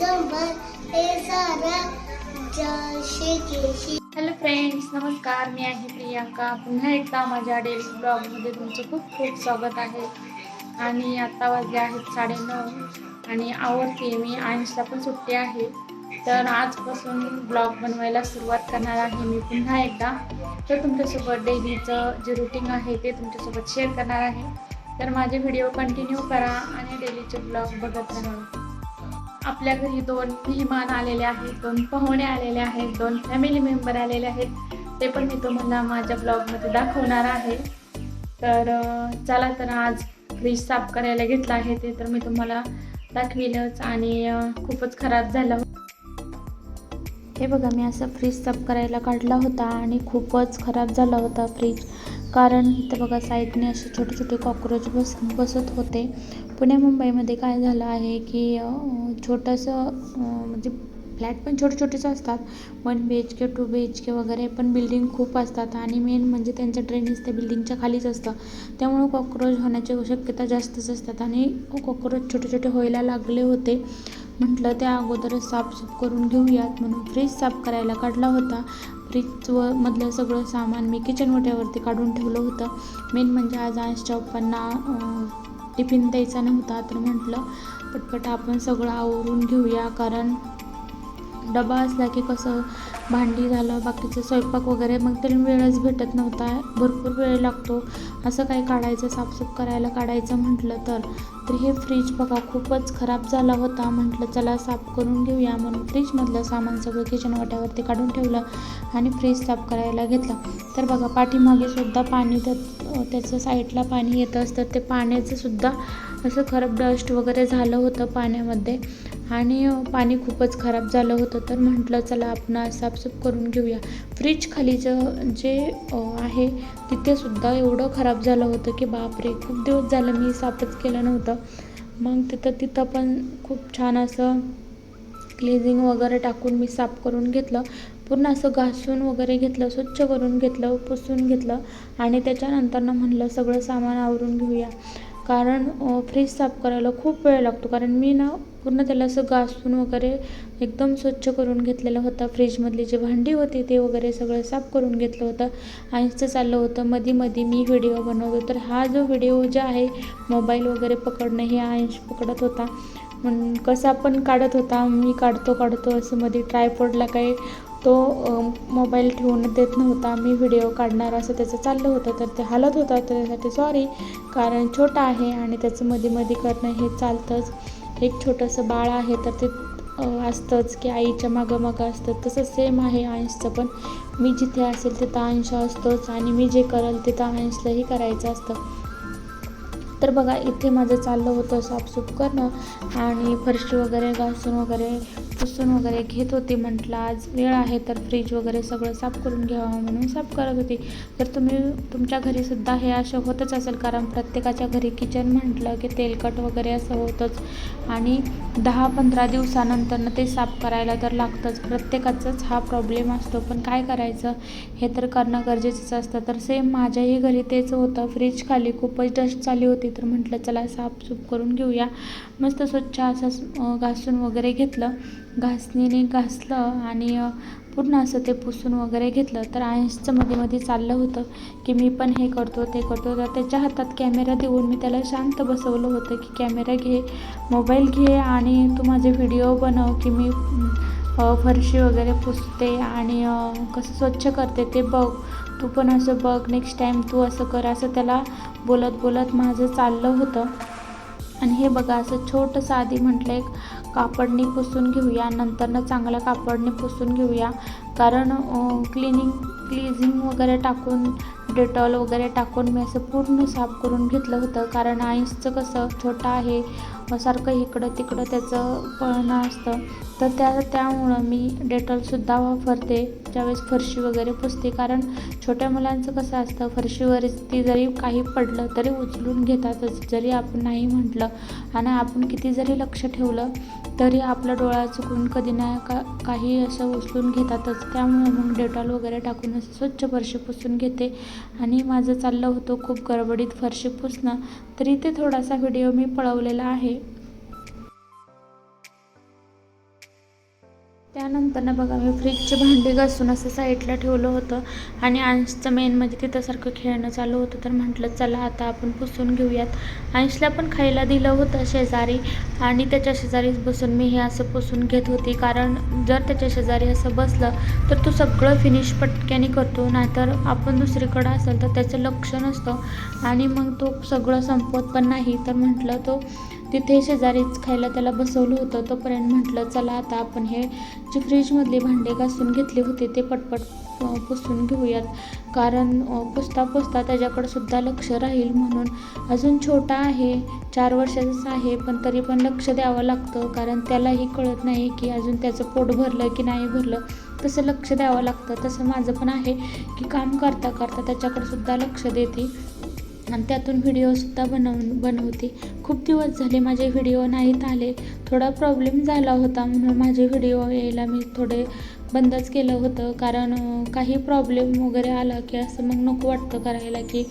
दिगंबर हे सारा जशी Keshi hello friends नमस्कार मी आहे प्रियांका. पुन्हा एकदा माझ्या डेली ब्लॉगमध्ये तुमचं खूप खूप स्वागत आहे. आणि आत्ता वाजले आहेत साडेनऊ आणि आवडते मी. आयन्सला पण सुट्टी आहे. तर आजपासून ब्लॉग बनवायला सुरुवात करणार आहे मी पुन्हा एकदा. तर तुमच्यासोबत डेलीचं जे रुटीन आहे ते तुमच्यासोबत शेअर करणार आहे. तर माझे व्हिडिओ कंटिन्यू करा आणि डेलीचे ब्लॉग बघत राहा. आपल्या घरी दोन मेहमान आलेले आहेत दोन पाहुणे आलेले आहेत दोन फॅमिली मेंबर आलेले आहेत. ते पण मी तुम्हाला माझ्या ब्लॉगमध्ये दाखवणार आहे. तर चला तर आज फ्रीज साफ करायला घेतला आहे ते तर मी तुम्हाला दाखविलंच आणि खूपच खराब झालं. हे बघा मी असं फ्रीज साफ करायला काढला होता आणि खूपच खराब झाला होता फ्रीज कारण इथं बघा साईडने असे छोटे छोटे कॉक्रोच बस बसत होते. पुण्या मुंबईमध्ये काय झालं आहे की छोटंसं म्हणजे फ्लॅट पण छोटे छोटेच असतात. One B H K two B H K वगैरे पण बिल्डिंग खूप असतात आणि मेन म्हणजे त्यांचं ड्रेनेज त्या बिल्डिंगच्या खालीच असतं. त्यामुळं कॉक्रोच होण्याची शक्यता जास्तच असतात आणि कॉक्रोच छोटे छोटे व्हायला लागले होते. म्हटलं त्या अगोदरच साफसूफ करून घेऊयात म्हणून फ्रीज साफ करायला काढला होता. फ्रीजव मधलं सगळं सामान मी किचन ओट्यावरती काढून ठेवलं होतं. मेन म्हणजे आज आईच्या पप्पांना टिफिन द्यायचा नव्हता तर म्हटलं पटपट आपण सगळं आवरून घेऊया कारण डबा असला की कसं भांडी झालं बाकीचं स्वयंपाक वगैरे मग तरी वेळच भेटत नव्हता. भरपूर वेळ लागतो. असं काही काढायचं साफसूफ करायला काढायचं म्हटलं तर. तर हे फ्रीज बघा खूपच खराब झाला होता. म्हटलं चला साफ करून घेऊया. म्हणून फ्रीजमधलं सामान सगळं किचन वाट्यावरती काढून ठेवलं आणि फ्रीज साफ करायला घेतला. तर बघा पाठीमागे सुद्धा पाणी त्यात त्याचं साईडला पाणी येत असतं. ते पाण्याचं सुद्धा असं खराब डस्ट वगैरे झालं होतं पाण्यामध्ये. आणि पाणी खूपच खराब झालं होतं. तर म्हटलं चला आपण आज साफसूफ करून घेऊया. फ्रीज खालीचं जे आहे तिथेसुद्धा एवढं खराब झालं होतं की बापरे खूप दिवस झालं मी साफच केलं नव्हतं. मग तिथं तिथं पण खूप छान असं क्लिझिंग वगैरे टाकून मी साफ करून घेतलं. पूर्ण असं घासून वगैरे घेतलं स्वच्छ करून घेतलं पुसून घेतलं. आणि त्याच्यानंतर ना म्हणलं सगळं सामान आवरून घेऊया. कारण फ्रीज साफ करायला खूप वेळ लागतो. कारण मी ना पूर्ण त्याला असं घासून वगैरे एकदम स्वच्छ करून घेतलेलं होतं. फ्रीजमधली जी भांडी होती ते वगैरे सगळं साफ करून घेतलं होतं. आईचं चाललं होतं मधी मधी मी व्हिडिओ बनवतो. तर हा जो व्हिडिओ जो आहे मोबाईल वगैरे पकडणं हे आयुष पकडत होता. म्हणून कसा पण काढत होता मी काढतो काढतो असं मध्ये ट्रायपॉडला काही तो मोबाईल ठेवून देत नव्हता. मी व्हिडिओ काढणार असं त्याचं चाललं होतं. तर ते हालत होता. तर त्यासाठी सॉरी कारण छोटा आहे आणि त्याचं मध्ये मध्ये करणं हे चालतंच. एक छोटंसं बाळ आहे तर ते असतंच की आईच्या मागं मागं असतं. तसं सेम आहे अंशचं पण. मी जिथे असेल तिथं अंश असतोच आणि मी जे करेल तिथं अंशलाही करायचं असतं. तर बघा इथे माझं चाललं होतं साफसूफ करणं आणि फरशी वगैरे घासून वगैरे पुसून वगैरे घेत होती. म्हटलं आज वेळ आहे तर फ्रीज वगैरे सगळं साफ करून घ्यावं म्हणून साफ करत होती. तर तुम्ही तुमच्या घरीसुद्धा हे असं होतच असेल कारण प्रत्येकाच्या घरी किचन म्हटलं की तेलकट वगैरे असं होतंच. आणि दहा पंधरा दिवसानंतर ते साफ करायला तर लागतंच. प्रत्येकाचाच हा प्रॉब्लेम असतो. पण काय करायचं? हे तर करणं गरजेचंच असतं. तर सेम माझ्याही घरी तेच होतं. फ्रीज खाली खूपच डस्ट चालली होती. तर म्हटलं चला साफसूफ करून घेऊया. मस्त स्वच्छ असं घासून वगैरे घेतलं. घासणीने घासलं आणि पूर्ण असं ते पुसून वगैरे घेतलं. तर आयन्सचं मध्ये मध्ये चाललं होतं की मी पण हे करतो ते करतो. तर त्याच्या हातात कॅमेरा देऊन मी त्याला शांत बसवलं होतं की कॅमेरा घे मोबाईल घे आणि तू माझे व्हिडिओ बनव की मी फरशी वगैरे पुसते आणि कसं स्वच्छ करते ते बघ. तू पण असं बघ नेक्स्ट टाईम तू असं कर असं त्याला बोलत बोलत माझं चाललं होतं. आणि हे बघा असं छोटंसं आधी म्हटलं एक कापडनी पुसून घेऊया. नंतरनं चांगल्या कापडने पुसून घेऊया. कारण क्लिनिंग क्लिझिंग वगैरे टाकून डेटॉल वगैरे टाकून मी असं पूर्ण साफ करून घेतलं होतं. कारण आईसचं कसं छोटं आहे सारखं इकडं तिकडं त्याचं पळणं असतं. तर त्या त्यामुळं मी डेटॉलसुद्धा वापरते. ज्यावेळेस फरशी वगैरे पुसते. कारण छोट्या मुलांचं कसं असतं फरशीवरती जरी काही पडलं तरी उचलून घेतातच. जरी आपण नाही म्हटलं आणि आपण किती जरी लक्ष ठेवलं तरी आपला डोळा चुकून कधी ना का काही असं उचलून घेतातच. त्यामुळे मग डेटॉल वगैरे टाकून असं स्वच्छ फरशी पुसून घेते. आणि माझं चाललं होतं खूप गडबडीत फरशी पुसणं. तरी ते थोडासा व्हिडिओ मी पळवलेला आहे. त्यानंतर ना बघा मी फ्रीजची भांडी घासून असं साईडला ठेवलं होतं आणि अंशचं मेन म्हणजे तिथं सारखं खेळणं चालू होतं. तर म्हटलं चला आता आपण पुसून घेऊयात. अंशला पण खायला दिलं होतं शेजारी आणि त्याच्या शेजारीच बसून मी हे असं पुसून घेत होती. कारण जर त्याच्या शेजारी असं बसलं तर तो सगळं फिनिश पटक्याने करतो. नाहीतर आपण दुसरीकडं असेल तर त्याचं लक्ष नसतं. आणि मग तो सगळं संपवत पण नाही. तर म्हटलं तो तिथे शेजारीच खायला त्याला बसवलं होतं. तोपर्यंत म्हटलं चला आता आपण हे जी फ्रीजमधली भांडे घासून घेतली होती ते पटपट पुसून घेऊयात. कारण पुसता पुसता त्याच्याकडे सुद्धा लक्ष राहील म्हणून. अजून छोटा आहे चार वर्षाचाच आहे पण तरी पण लक्ष द्यावं लागतं. कारण त्यालाही कळत नाही की अजून त्याचं पोट भरलं की नाही भरलं. तसं लक्ष द्यावं लागतं. तसं माझं पण आहे की काम करता करता त्याच्याकडे सुद्धा लक्ष देते. आणि त्यातून व्हिडिओसुद्धा बनवून बनवते. खूप दिवस झाले माझे व्हिडिओ नाहीत आले. थोडा प्रॉब्लेम झाला होता म्हणून माझे व्हिडिओ यायला मी थोडे बंदच केलं होतं. कारण काही प्रॉब्लेम वगैरे आला की असं मग नको वाटतं करायला की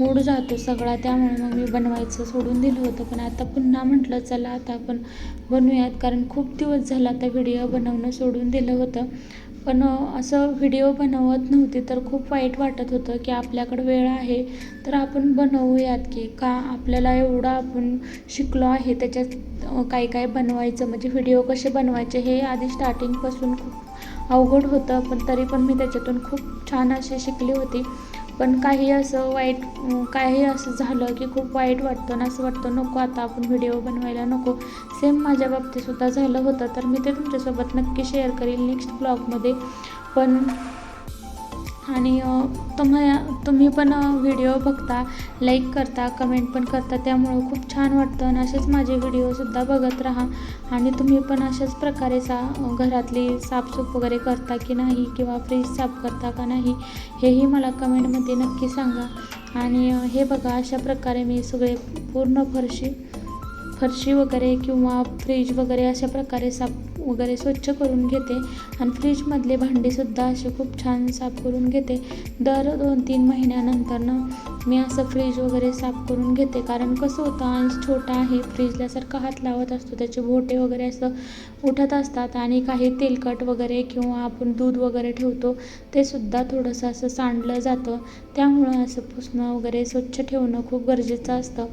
मूड जातो सगळा. त्यामुळे मग मी बनवायचं सोडून दिलं होतं. पण आता पुन्हा म्हटलं चला आता आपण बनवूयात कारण खूप दिवस झाला आता व्हिडिओ बनवणं सोडून दिलं होतं. पण असं व्हिडिओ बनवत नव्हती तर खूप वाईट वाटत होतं की आपल्याकडं वेळ आहे तर आपण बनवूयात की का आपल्याला एवढं आपण शिकलो आहे त्याच्यात काय काय बनवायचं म्हणजे व्हिडिओ कसे बनवायचे हे आधी स्टार्टिंगपासून खूप अवघड होतं पण तरी पण मी त्याच्यातून खूप छान असे शिकली होती. पण काही असं वाईट काही असं झालं की खूप वाईट वाटतं ना असं वाटतं नको आता आपण व्हिडिओ बनवायला नको. सेम माझ्या बाबतीतसुद्धा झालं होतं. तर मी ते तुमच्यासोबत नक्की शेअर करेल नेक्स्ट ब्लॉगमध्ये पण आणि तुम्ही तुम्ही पण व्हिडिओ बघता लाईक करता कमेंट पण करता त्यामुळं खूप छान वाटतं आणि असेच माझे व्हिडिओसुद्धा बघत राहा. आणि तुम्ही पण अशाच प्रकारे सा घरातली साफसूफ वगैरे करता की नाही किंवा फ्रीज साफ करता का नाही हेही मला कमेंटमध्ये नक्की सांगा. आणि हे बघा अशा प्रकारे मी सगळे पूर्ण फरशी फरशी वगैरे किंवा फ्रीज वगैरे अशा प्रकारे साफ वगैरे स्वच्छ करून घेते. आणि फ्रीजमधले भांडीसुद्धा असे खूप छान साफ करून घेते. दर दोन तीन महिन्यानंतरनं मी असं फ्रीज वगैरे साफ करून घेते. कारण कसं होतं अंश छोटा आहे फ्रीजला सारखा हात लावत असतो त्याचे बोटे वगैरे असं उठत असतात आणि काही तेलकट वगैरे किंवा आपण दूध वगैरे ठेवतो ते सुद्धा थोडंसं असं सांडलं जातं. त्यामुळं असं पुसणं वगैरे स्वच्छ ठेवणं खूप गरजेचं असतं.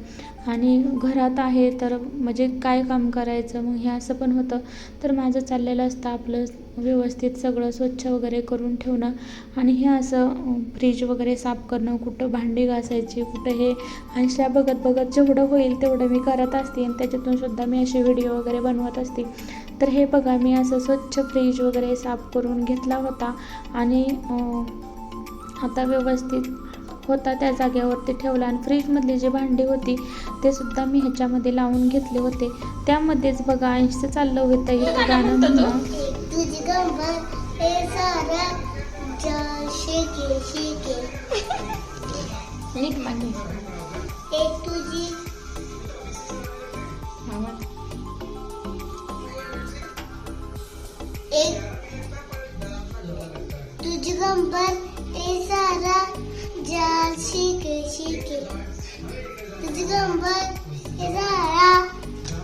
आणि घरात आहे तर म्हणजे काय काम करायचं? मग हे असं पण होतं. तर माझं चाललेलं असतं आपलं व्यवस्थित सगळं स्वच्छ वगैरे करून ठेवणं आणि हे असं फ्रीज वगैरे साफ करणं कुठं भांडी घासायची कुठं हे. अशा बघत बघत जेवढं होईल तेवढं मी करत असते आणि त्याच्यातून सुद्धा मी असे व्हिडिओ वगैरे बनवत असते. तर हे बघा मी असं स्वच्छ फ्रीज वगैरे साफ करून घेतला होता आणि आता व्यवस्थित होता त्या जागेवरती ठेवला आणि फ्रीजमधली जी भांडी होती ते सुद्धा मी ह्याच्यामध्ये लावून घेतले होते. त्यामध्येच बघा ऐंशीचं चाललं होतं. इथं गाणं तुझी हे एक तुझी गंमत हे सारा. जग शिके शिके तुझी गंमत हे सारा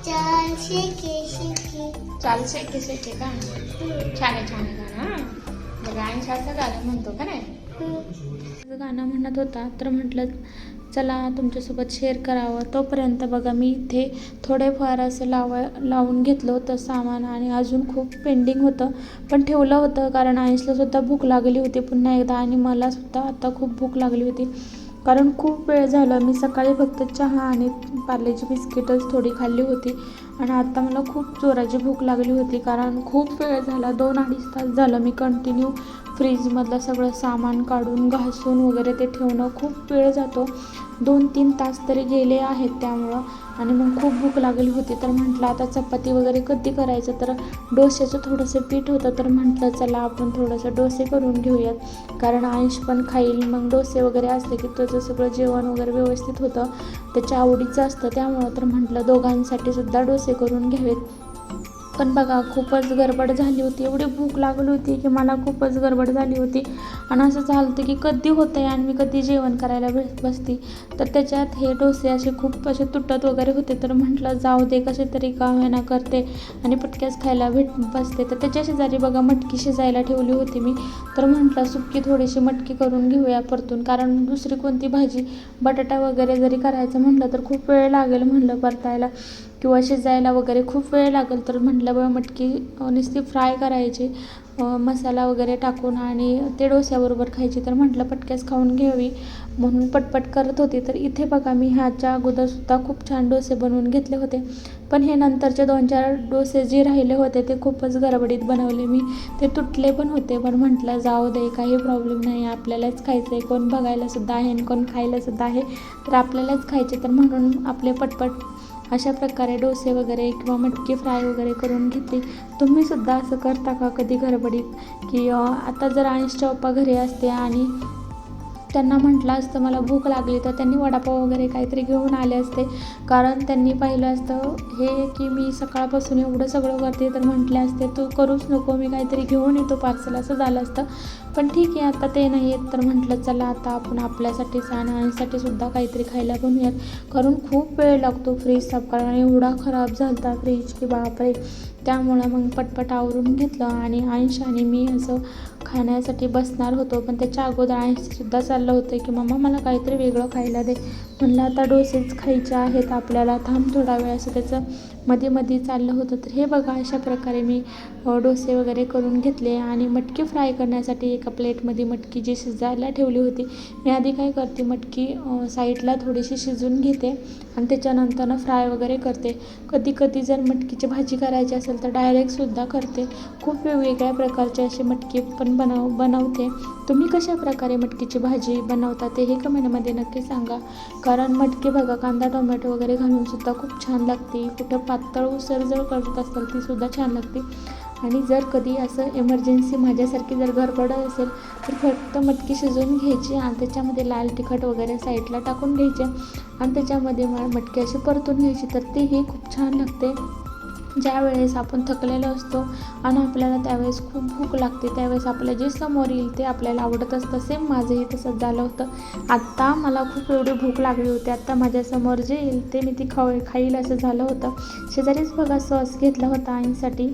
जग शिके शिके चाल शेके शेके का छान आहे छान आहे गाणं बघा ऐंशी असं गाणं म्हणतो का नाही गाणं म्हणत होता तर म्हटलं चला तुमच्यासोबत शेअर करावं. तोपर्यंत बघा मी इथे थोडेफार असं लावा लावून घेतलं होतं सामान आणि अजून खूप पेंडिंग होतं. पण ठेवलं होतं कारण आईसलासुद्धा भूक लागली होती पुन्हा एकदा आणि मलासुद्धा आता खूप भूक लागली होती. कारण खूप वेळ झालं मी सकाळी फक्त चहा आणि पार्लेची बिस्किटच थोडी खाल्ली होती. आणि आता मला खूप जोराची भूक लागली होती कारण खूप वेळ झाला दोन अडीच तास झालं मी कंटिन्यू फ्रीजमधलं सगळं सामान काढून घासून वगैरे ते ठेवणं खूप वेळ जातो. दोन तीन तास तरी गेले आहेत त्यामुळं. आणि मग खूप भूक लागली होती तर म्हटलं आता चपाती वगैरे कधी करायचं? तर डोश्याचं थोडंसं पीठ होतं तर म्हटलं चला आपण थोडंसं डोसे करून घेऊयात. कारण आयुष पण खाईल मग डोसे वगैरे असले की त्याचं सगळं जेवण वगैरे व्यवस्थित होतं. त्याच्या आवडीचं असतं त्यामुळं तर म्हटलं दोघांसाठी सुद्धा डोसे करून घ्यावेत. पण बघा खूपच गडबड झाली होती. एवढी भूक लागली होती की मला खूपच गडबड झाली होती. आणि असं झालं होतं की कधी होतं आहे आणि मी कधी जेवण करायला भेट बसते. तर त्याच्यात हे डोसे असे खूप असे तुटत वगैरे होते. तर म्हटलं जाऊ दे कसे तरी का होईना करते आणि पटक्याच खायला भेट बसते. तर त्याच्या शेजारी बघा मटकी शिजायला ठेवली होती मी. तर म्हटलं सुकी थोडीशी मटकी करून घेऊया परतून. कारण दुसरी कोणती भाजी बटाटा वगैरे जरी करायचं म्हटलं तर खूप वेळ लागेल म्हणलं परतायला. किंवा शिजायला वगैरे खूप वेळ लागेल तर म्हटलं मटकी नुसती फ्राय करायची मसाला वगैरे टाकून आणि ते डोस्याबरोबर खायची. तर म्हटलं पटक्यास खाऊन घ्यावी. म्हणून पटपट करत होती. तर इथे बघा मी ह्याच्या अगोदरसुद्धा खूप छान डोसे बनवून घेतले होते. पण हे नंतरचे दोन चार डोसे जे राहिले होते ते खूपच गडबडीत बनवले मी. ते तुटले पण होते पण म्हटलं जाऊ दे काही प्रॉब्लेम नाही. आपल्यालाच खायचं आहे. कोण बघायलासुद्धा आहे आणि कोण खायलासुद्धा आहे. तर आपल्यालाच खायचे. तर म्हणून आपले पटपट अशा प्रकारे डोसे वगैरे किंवा मटकी फ्राय वगैरे करून घेतली तुम्हीसुद्धा असं करता का कधी गडबडीत की आता जर अंशच्या पप्पा घरी असते आणि त्यांना म्हटलं असतं मला भूक लागली तर त्यांनी वडापाव वगैरे काहीतरी घेऊन आले असते. कारण त्यांनी पाहिलं असतं हे की मी सकाळपासून एवढं सगळं करते तर म्हटले असते तू करूच नको मी काहीतरी घेऊन येतो पार्सल असं झालं असतं. पण ठीक आहे आता ते नाही आहेत. तर म्हटलं चला आता आपण आपल्यासाठी आणि सुद्धा काहीतरी खायला बनवूयात. कारण खूप वेळ लागतो. फ्रीज साफ करायला एवढा खराब झाला फ्रीज की बापरे. त्यामुळं मग पटपट आवरून घेतलं आणि अंश आणि मी असं खाण्यासाठी बसणार होतो. पण त्याच्या अगोदर अंशसुद्धा चाललं होतं की मम्मा मला काहीतरी वेगळं खायला दे. म्हणलं आता डोसेच खायचे आहेत आपल्याला. थांब थोडा वेळ. असं त्याचं मध्ये मध्ये चाललं होतं. तर हे बघा अशा प्रकारे मी डोसे वगैरे करून घेतले आणि मटकी फ्राय करण्यासाठी एका प्लेटमध्ये मटकी जी शिजायला ठेवली होती. मी आधी काय करते मटकी साईडला थोडीशी शिजून घेते. आणि त्याच्यानंतर फ्राय वगैरे करते. कधी कधी जर मटकीची भाजी करायची असेल तर डायरेक्टसुद्धा करते. खूप वेगवेगळ्या प्रकारचे असे मटकी पण बनव बनवते. तुम्ही कशा प्रकारे मटकीची भाजी बनवता ते हे कमेंटमध्ये नक्की सांगा. कारण मटकी बघा कांदा टोमॅटो वगैरे घालूनसुद्धा खूप छान लागते. कुठं पातळ उसळ जर करत असेल तीसुद्धा छान लागते. आणि जर कधी असं इमर्जन्सी माझ्यासारखी जर गडबड असेल तर फक्त मटकी शिजवून घ्यायची आणि त्याच्यामध्ये लाल तिखट वगैरे साईडला टाकून घ्यायचे. आणि त्याच्यामध्ये मला मटकी अशी परतून घ्यायची तर तेही खूप छान लागते. ज्या वेळेस आपण थकलेलो असतो आणि आपल्याला त्यावेळेस खूप भूक लागते त्यावेळेस आपल्या जे समोर येईल ते आपल्याला आवडत असतं. सेम माझंही तसंच झालं होतं. आत्ता मला खूप एवढी भूक लागली होती. आत्ता माझ्यासमोर जे येईल ते मी ती खाऊ खाईल असं झालं होतं. शेजारीच बघा सॉस घेतला होता आईसाठी.